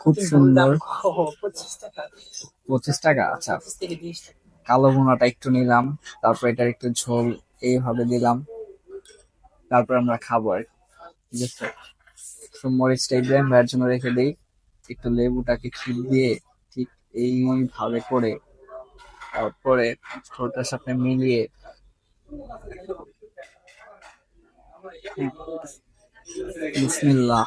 খুব সুন্দর। পঁচিশ টাকা। আচ্ছা। কালো ভুনাটা একটু নিলাম তারপর এটার একটু ঝোল এইভাবে দিলাম। তারপর আমরা খাব আর। ঠিক আছে মরিচটা ইব্রাহিম ভাইয়ের জন্য রেখে দিই। একটু লেবুটাকে ছিপ দিয়ে ঠিক এইভাবে করে তারপরে ঝোলটার সাথে মিলিয়ে বিসমিল্লাহ।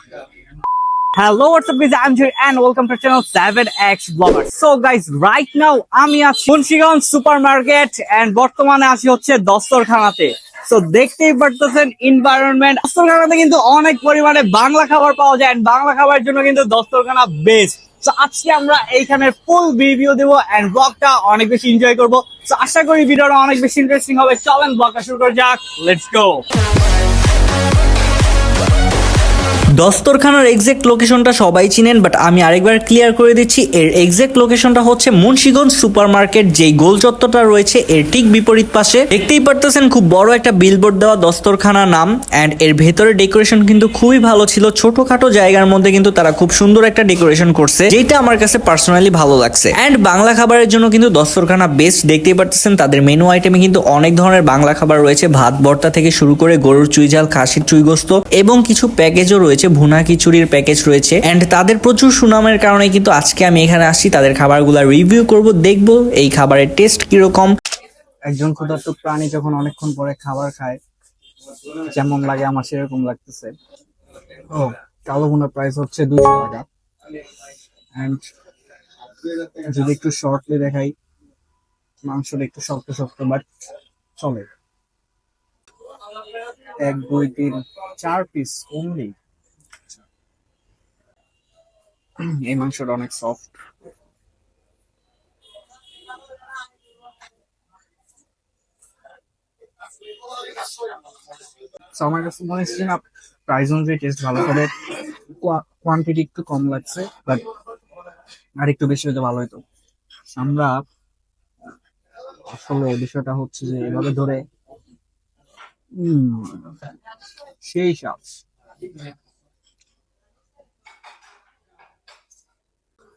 Hello, what's up guys? I'm Jerry and welcome to channel 7X Vlogger. So guys, right now আমি আছি মুন্সিগঞ্জ সুপার মার্কেট এন্ড বর্তমানে আছি হচ্ছে দস্তরখানাতে। তো দেখতেই পারতেছেন এনভায়রনমেন্ট দস্তরখানাতে কিন্তু অনেক পরিমাণে বাংলা খাবার পাওয়া যায় and বাংলা খাবারের জন্য কিন্তু দস্তরখানা বেস্ট তো আজকে আমরা এইখানে ফুল রিভিউ দেবো এন্ড ব্লগটা অনেক বেশি এনজয় করব। তো আশা করি ভিডিওটা অনেক বেশি ইন্টারেস্টিং হবে। চলেন ব্লগটা শুরু করা যাক। লেটস গো দস্তরখানার এক্সাক্ট লোকেশনটা সবাই চিনেন বাট আমি আরেকবার ক্লিয়ার করে দিচ্ছি, এর এক্সাক্ট লোকেশনটা হচ্ছে মুন্সিগঞ্জ সুপার মার্কেট যেই গোল চত্বরটা রয়েছে, এর ঠিক বিপরীত পাশে। দেখতেই পারতেছেন, খুব বড় একটা বিলবোর্ড দেওয়া দস্তরখানা নাম অ্যান্ড এর ভেতরে ডেকোরেশন কিন্তু খুবই ভালো ছিল। ছোটখাটো জায়গার মধ্যে কিন্তু তারা খুব সুন্দর একটা ডেকোরেশন করছে, যেটা আমার কাছে পার্সোনালি ভালো লাগছে। অ্যান্ড বাংলা খাবারের জন্য কিন্তু দস্তরখানা বেস্ট দেখতেই পারতেছেন, তাদের মেনু আইটেমে কিন্তু অনেক ধরনের বাংলা খাবার রয়েছে, ভাত, ভর্তা থেকে শুরু করে গরুর চুই ঝাল খাসির চুই গোস্ত এবং কিছু প্যাকেজও রয়েছে। ভুনা খিচুড়ির প্যাকেজ রয়েছে এন্ড তাদের প্রচুর সুনামের কারণে কিন্তু আজকে আমি এখানে আসছি। তাদের খাবারগুলো রিভিউ করব, দেখব এই খাবারের টেস্ট কীরকম। একজন ক্ষুধার্ত প্রাণী যখন অনেকক্ষণ পরে খাবার খায়, যেমন লাগে আমার সেরকম লাগতেছে। ও, কালো ভুনার প্রাইস হচ্ছে দুশো টাকা। অ্যান্ড যদি একটু শর্টলি দেখাই, মাংসটা একটু শক্ত শক্ত বাট চলে এক, দুই, তিন, চার পিস অনলি এই মাংসটা অনেক সফট আমার কাছে মনে হচ্ছে না প্রাইস অনুযায়ী টেস্ট ভালো, তবে কোয়ান্টিটি একটু কম লাগছে বাট আর একটু বেশি হলে ভালো হতো আমরা আসলে বিষয়টা হচ্ছে যে এভাবে ধরে সেই সাপ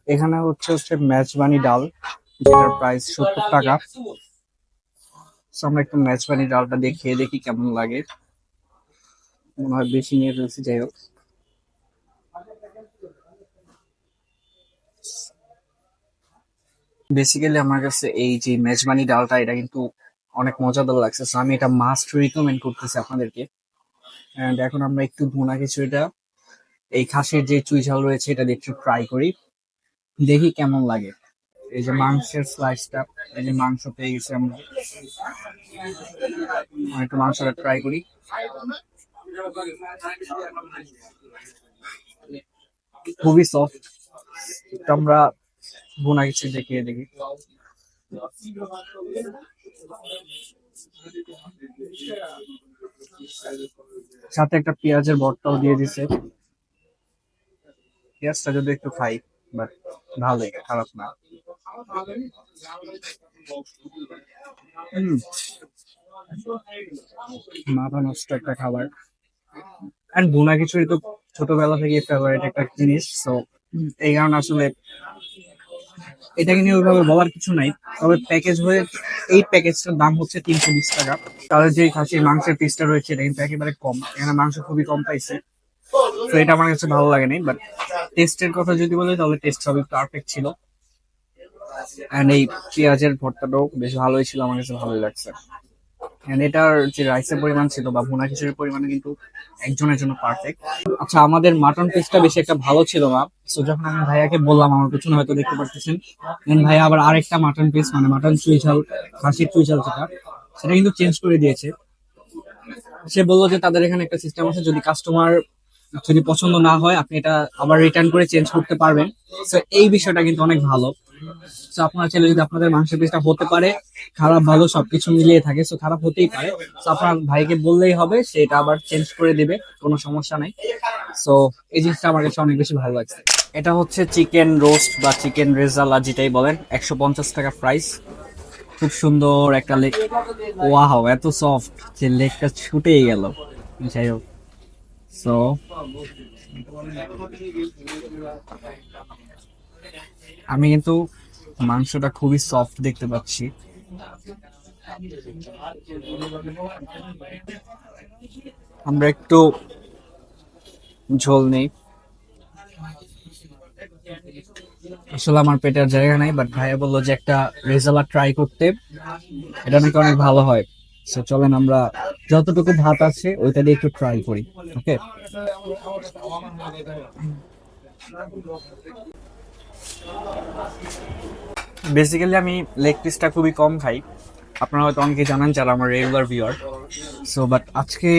এখানে হচ্ছে হচ্ছে মেজবানি ডাল যেটার প্রাইস সত্তর টাকা। আমরা একটু মেজবানি ডালটা দিয়ে খেয়ে দেখি কেমন লাগে। মনে হয় বেশি নিয়ে ফেলছি যাই হোক। বেসিক্যালি আমার কাছে এই যে মেজবানি ডালটা এটা কিন্তু অনেক মজাদার লাগছে। So, আমি এটা মাস্ট রিকমেন্ড করতেছি আপনাদেরকে। এন্ড এখন আমরা একটু ভুনা খিচুড়িটা এই খাসের যে চুই ঝাল রয়েছে এটা দিয়ে একটু ট্রাই করি। দেখি কেমন লাগে। এই যে মাংসের স্লাইসটা এই যে মাংস পেয়ে গেছি আমরা। আমি একটু মাংসটা ট্রাই করি। খুবই সফট আমরা বোনা কিছু দেখিয়ে দেখি। সাথে একটা পেঁয়াজের বটটাও দিয়ে দিছে। পেঁয়াজটা যদি একটু খাই। বাট ভালোই খারাপ না। মাথা নষ্ট একটা খাবার। এন্ড ভুনা খিচুড়ি তো ছোটবেলা থেকে ফেভারিট একটা জিনিস তো এই কারণে আসলে এটাকে নিয়ে ওইভাবে বলার কিছু নাই। তবে প্যাকেজ হয়ে এই প্যাকেজটার দাম হচ্ছে তিনশো বিশ টাকা। তাদের যে খাসির মাংসের পিসটা রয়েছে এটা কিন্তু একেবারে কম। এখানে মাংস খুবই কম পাইছে তো এটা আমার কাছে ভালো লাগে নাই বাট টেস্টের কথা যদি বলি, তাহলে টেস্ট সবই পারফেক্ট ছিল। এন্ড এই পেঁয়াজের ভর্তাটাও বেশ ভালোই ছিল, আমার কাছে ভালোই লাগছে। এন্ড এটার যে রাইসের পরিমাণ ছিল বা ভুনা খিচুড়ির পরিমাণ কিন্তু একজনের জন্য পারফেক্ট আচ্ছা আমাদের মাটন পিসটা বেশি একটা ভালো ছিল না। সো যখন আমি ভাইয়াকে বললাম, আমার পেছনে হয়তো দেখতে পারতেছেন। দেন ভাইয়া আবার আরেকটা মাটন পিস মানে মাটন চুই ঝাল, খাসির চুই ঝাল যেটা, সেটা কিন্তু চেঞ্জ করে দিয়েছে। সে বলল যে তাদের এখানে একটা সিস্টেম আছে, যদি কাস্টমার যদি পছন্দ না হয়, আপনি এটা আবার রিটার্ন করে চেঞ্জ করতে পারবেন। তো এই বিষয়টা কিন্তু অনেক ভালো। তো আপনার ছেলে যদি আপনাদের মাংসের পিসটা হতে পারে, খারাপ ভালো সবকিছু মিলিয়ে থাকে তো খারাপ হতেই পারে। তো আপনার ভাইকে বললেই হবে, সে এটা আবার চেঞ্জ করে দিবে, কোনো সমস্যা নাই। সো এই জিনিসটা আমার কাছে অনেক বেশি ভালো লাগছে। এটা হচ্ছে চিকেন রোস্ট বা চিকেন রেজালা যেটাই বলেন, একশো পঞ্চাশ টাকা প্রাইস খুব সুন্দর একটা লেগ ওয়াও এত সফট যে লেগটা ছুটেই গেল। যাই হোক। সো আমি কিন্তু মাংসটা খুবই সফট দেখতে পাচ্ছি। আমরা একটু ঝোল নেই। আসলে আমার পেটের জায়গা নাই বাট ভাইয়া বলল যে একটা রেজালা ট্রাই করতে। এটা নাকি অনেক ভালো হয়। সো চলেন আমরা যতটুকু ভাত আছে, ওইটা দিয়ে একটু ট্রাই করি ওকে বেসিক্যালি আমি লেগ পিসটা খুবই কম খাই। আপনারা হয়তো অনেকে জানেন যারা আমার রেগুলার ভিউয়ার সো বাট আজকে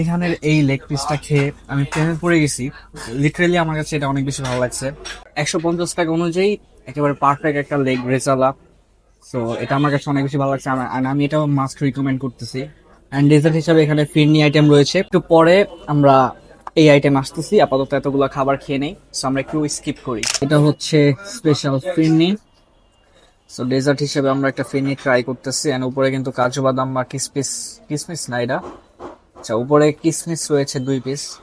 এখানের এই লেগ পিসটা খেয়ে আমি প্রেমে পড়ে গেছি। লিটারেলি আমার কাছে এটা অনেক বেশি ভালো লাগছে। একশো পঞ্চাশ টাকা অনুযায়ী একেবারে পারফেক্ট একটা লেগ রেজালা। সো এটা আমার কাছে অনেক বেশি ভালো লাগছে। আর- আমি এটাও মাস্ট রিকমেন্ড করতেছি। অ্যান্ড ডেজার্ট হিসাবে এখানে ফিরনি আইটেম রয়েছে। একটু পরে আমরা এই আইটেম আসতেছি। আপাতত এতগুলো খাবার খেয়ে নেই। সো আমরা একটু স্কিপ করি। এটা হচ্ছে স্পেশাল ফিরনি। সো ডেজার্ট হিসেবে আমরা একটা ফিরনি ট্রাই করতেছি। এন্ড উপরে কিন্তু কাজু বাদাম বা কিসমিস কিসমিস না এটা। আচ্ছা উপরে কিসমিস রয়েছে দুই পিস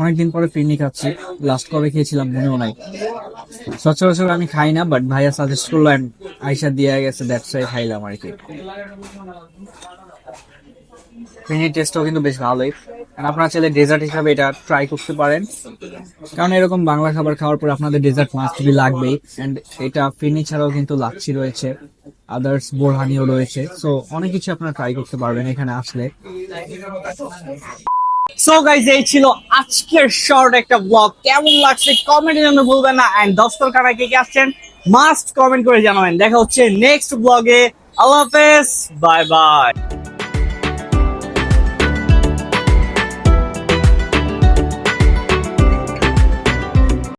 অনেকদিন পরে ফিরনি খাচ্ছি লাস্ট কবে খেয়েছিলাম মনেও নাই। সচরাচর আমি খাই না বাট ভাইয়া সাজেস্ট করল আইসা দিয়ে গেছে ওয়াই খাইলাম আর কি। ফিরনির টেস্টও কিন্তু বেশ ভালোই। আপনারা চাইলে ডেজার্ট হিসাবে এটা ট্রাই করতে পারেন। কারণ এরকম বাংলা খাবার খাওয়ার পর আপনাদের ডেজার্ট মাস্ট বি লাগবেই। অ্যান্ড এটা ফিরনি ছাড়াও কিন্তু লাচ্ছি রয়েছে। আদার্স বোরহানিও রয়েছে। সো অনেক কিছু আপনারা ট্রাই করতে পারবেন এখানে আসলে। সো গাইজ এই ছিল আজকের শর্ট একটা ব্লগ কেমন লাগছে কমেন্টের জন্য ভুলবেন না। এন্ড দস্তর কানা কে কে আসছেন মাস্ট কমেন্ট করে জানাবেন। দেখা হচ্ছে নেক্সট ব্লগে আল্লাহ হাফেজ বাই বাই